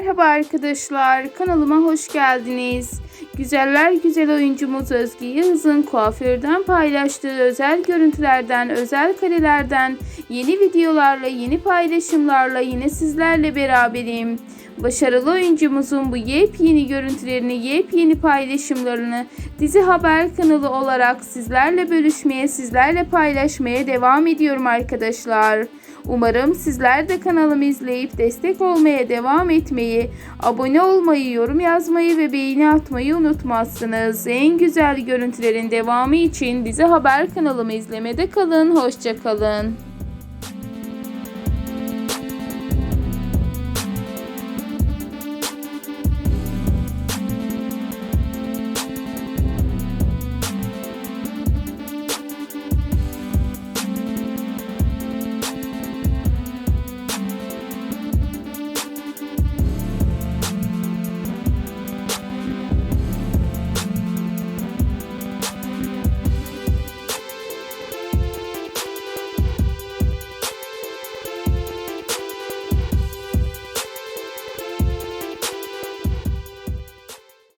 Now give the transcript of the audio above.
Merhaba arkadaşlar, kanalıma hoş geldiniz. Güzeller güzel oyuncumuz Özge Yağız'ın kuaförden paylaştığı özel görüntülerden, özel karelerden, yeni videolarla, yeni paylaşımlarla yine sizlerle beraberim. Başarılı oyuncumuzun bu yepyeni görüntülerini, yepyeni paylaşımlarını dizi haber kanalı olarak sizlerle bölüşmeye, sizlerle paylaşmaya devam ediyorum arkadaşlar. Umarım sizler de kanalımı izleyip destek olmaya devam etmeyi, abone olmayı, yorum yazmayı ve beğeni atmayı unutmazsınız. En güzel görüntülerin devamı için dizi haber kanalımı izlemede kalın. Hoşçakalın.